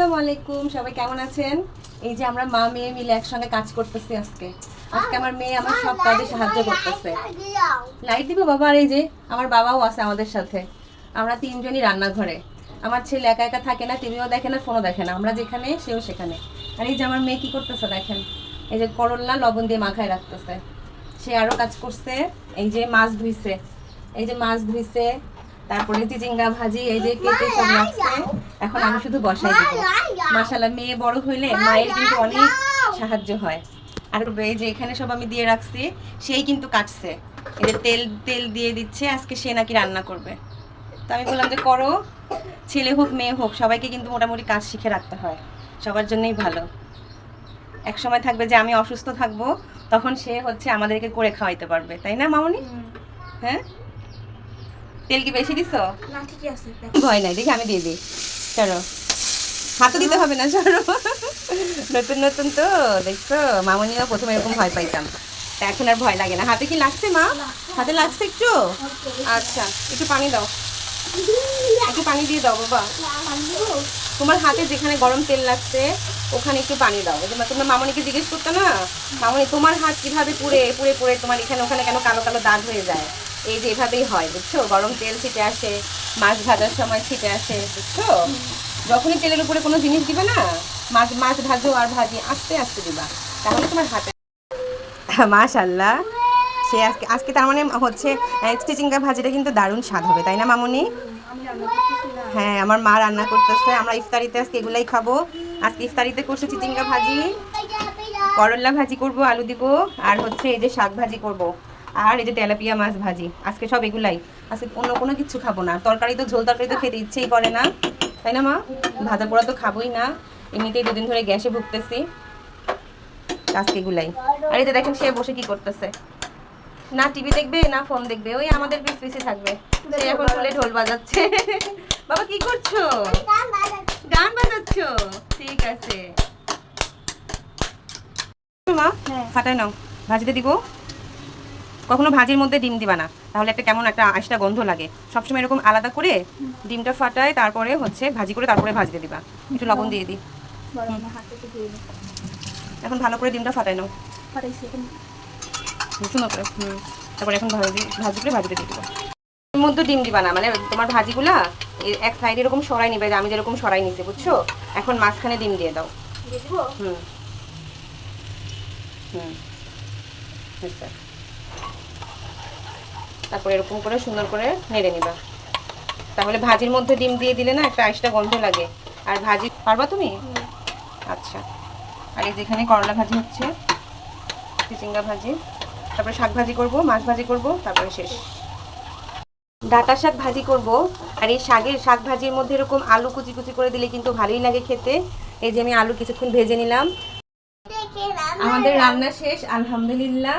সবাই কেমন আছেন? এই যে আমরা মা মেয়ে মিলে একসঙ্গে কাজ করতেছি আজকে। আজকে আমার মেয়ে আমার সব কাজে সাহায্য করতেছে। লাইট দিব বাবা? আর এই যে আমার বাবাও আছে আমাদের সাথে। আমরা তিনজনই রান্নাঘরে। আমার ছেলে একা একা থাকে না, টিভিও দেখে না, ফোনও দেখে না। আমরা যেখানে, সেও সেখানে। আর এই যে আমার মেয়ে কি করতেছে দেখেন? এই যে করল্লা লবণ দিয়ে মাখায় রাখতেছে। সে আরও কাজ করছে। এই যে মাছ ধুইছে। এই যে মাছ ধুইছে। তারপরে চিচিঙ্গা ভাজি এই যে কেটে সব রাখছে। এখন আমি শুধু বসাই দিব। মাশাল্লাহ মেয়ে বড় হইলে মায়ের কিন্তু অনেক সাহায্য হয়। আর এই যে এখানে সব আমি দিয়ে রাখছি সেই কিন্তু কাটছে। এই যে তেল তেল দিয়ে দিচ্ছে আজকে সে নাকি রান্না করবে। তো আমি বললাম যে করো ছেলে হোক মেয়ে হোক সবাইকে কিন্তু মোটামুটি কাজ শিখে রাখতে হয়। সবার জন্যই ভালো। এক সময় থাকবে যে আমি অসুস্থ থাকব তখন সে হচ্ছে আমাদেরকে করে খাওয়াইতে পারবে। তাই না মামনি? হ্যাঁ? তেল কি বেশি দিছো? না ঠিকই আছে ভয় নাই দেখি আমি দিয়ে দিই। চলো। হাতও দিতে হবে না চলো। নতুন নতুন তো দেখছ? মামনিও প্রথমে এরকম ভয় পাইতাম। তা এখন আর ভয় লাগে না। হাতে কি লাগছে মা? হাতে লাগছে একটু? আচ্ছা একটু পানি দাও। একটু পানি দিয়ে দাও বাবা। তোমার হাতে যেখানে গরম তেল লাগছে ওখানে একটু পানি দাও। তোমরা মামনিকে জিজ্ঞেস করতো না? মামনি তোমার হাত কীভাবে পুড়ে পুড়ে পুড়ে তোমার এখানে ওখানে কেন কালো কালো দাগ হয়ে যায়? এই যে এভাবেই হয়, বুঝছ? গরম তেল ছিটে আসে, মাছ ভাজার সময় ছিটে আসে, বুঝছ? যখনই তেলের উপরে কোনো জিনিস দিবে না, মাছ মাছ ভাজো আর ভাজি, আস্তে আস্তে দিবা। তাহলে তোমার হাতে মাশাল্লাহ। সে আজকে আজকে তার মানে হচ্ছে চিচিঙ্গা ভাজিটা কিন্তু দারুণ স্বাদ হবে, তাই না, মামনি? হ্যাঁ আমার মা রান্না করতেছে, আমরা ইফতারিতে আজকে এগুলাই খাব। আজকে ইফতারিতে করছে চিচিঙ্গা ভাজি। করল্লা ভাজি করব, আলু দিব, আর হচ্ছে এই যে শাক ভাজি করব। আর এই যে তেলাপিয়া মাছ ভাজি আজকে সব এগুলাই। আজকে অন্য কোনো কিছু খাব না। তরকারি তো ঝোল তরকারি তো খেতে ইচ্ছেই করে না। তাই না মা? ভাজা পোড়া তো খাবোই না। এমনিতেই দুদিন ধরে গ্যাসে ভুগতেছি। আজকে এগুলাই। আর এই যে দেখেন সে বসে কি করতেছে? না টিভি দেখবে না ফোন দেখবে। ওই আমাদের পিস পিসে থাকবে। সে এখন ফুলে ঢোল বাজাচ্ছে। বাবা কি করছ? গান বাজাচ্ছো? ঠিক আছে। মা হ্যাঁ। ফাটাই নাও। ভাজিতে দিব। কখনো ভাজির মধ্যে ডিম দিবা না। তাহলে একটা কেমন একটা আশটা গন্ধ লাগে। সবসময় এরকম আলাদা করে ডিমটা ফাটায় তারপরে হচ্ছে ভাজি করে তারপরে ভাজতে দিবা। একটু লবণ দিয়ে দিই। এখন ভালো করে ডিমটা ফাটাই নাও। ফাটাইছি এখন। সুন্দর করে। হুম। তারপরে এখন ভাজি ভাজি করে ভাজিতে দিয়ে দিবা। মধ্যে ডিম দিবা না। মানে তোমার ভাজিগুলা এক সাইডে এরকম সরাই নিবে যে আমি যেরকম সরাই নিছি বুঝছ? এখন মাঝখানে ডিম দিয়ে দাও। হুম। হুম। তারপরে এরকম করে সুন্দর করে নেড়ে নিবা। তাহলে ভাজির মধ্যে ডিম দিয়ে দিলে না একটা আইসটা গন্ধ লাগে। আর ভাজি পারবা তুমি? আচ্ছা। আর এই যেখানে করলা ভাজি হচ্ছে চিচিঙ্গা ভাজি তারপরে শাক ভাজি করব মাছ ভাজি করব তারপরে শেষ। ডাটা শাক ভাজি করব আর এই শাকের শাক ভাজির মধ্যে এরকম আলু কুচি কুচি করে দিলে কিন্তু ভালোই লাগে খেতে। এই যে আমি আলু কিছুক্ষণ ভেজে নিলাম। আমাদের রান্না শেষ আলহামদুলিল্লাহ।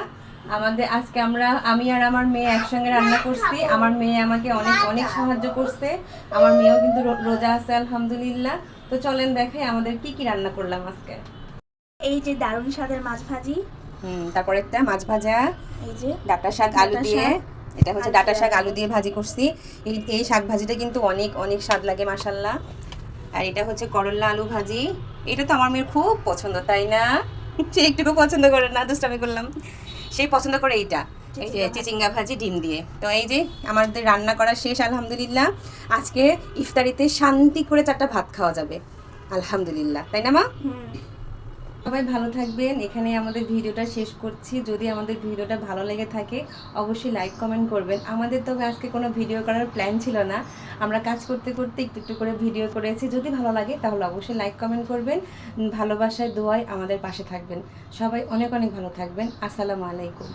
আমাদের আজকে আমরা আমি আর আমার মেয়ে একসঙ্গে রান্না করছি। আমার মেয়ে আমাকে অনেক অনেক সাহায্য করছে। আমার মেয়েও কিন্তু রোজা আছে আলহামদুলিল্লাহ। তো চলেন দেখাই আমাদের কি কি রান্না করলাম আজকে। এই যে দারুণ স্বাদের মাছ ভাজি। হুম তারপরে একটা মাছ ভাজা। এই যে ডাটা শাক আলু দিয়ে। এটা হচ্ছে ডাটা শাক আলু দিয়ে ভাজি করছি। এই এই শাক ভাজিটা কিন্তু অনেক অনেক স্বাদ লাগে মাসাল্লাহ আর এটা হচ্ছে করল্লা আলু ভাজি। এটা তো আমার মেয়ের খুব পছন্দ তাই না? সে একটুকু পছন্দ করে না দুষ্টামি করলাম। সেই পছন্দ করে এইটা। এই যে চিচিঙ্গা ভাজি। ডিম দিয়ে। তো এই যে আমাদের রান্না করা শেষ আলহামদুলিল্লাহ। আজকে ইফতারিতে শান্তি করে চারটা ভাত খাওয়া যাবে। আলহামদুলিল্লাহ। তাই না মা? সবাই ভালো থাকবেন। এখানে আমাদের ভিডিওটা শেষ করছি। যদি আমাদের ভিডিওটা ভালো লেগে থাকে, অবশ্যই লাইক, কমেন্ট করবেন। আমাদের তবে আজকে কোনো ভিডিও করার প্ল্যান ছিল না। আমরা কাজ করতে করতে একটু একটু করে ভিডিও করেছি। যদি ভালো লাগে, তাহলে অবশ্যই লাইক, কমেন্ট করবেন। ভালোবাসায় দোয়ায় আমাদের পাশে থাকবেন। সবাই অনেক অনেক ভালো থাকবেন। আসসালামু আলাইকুম।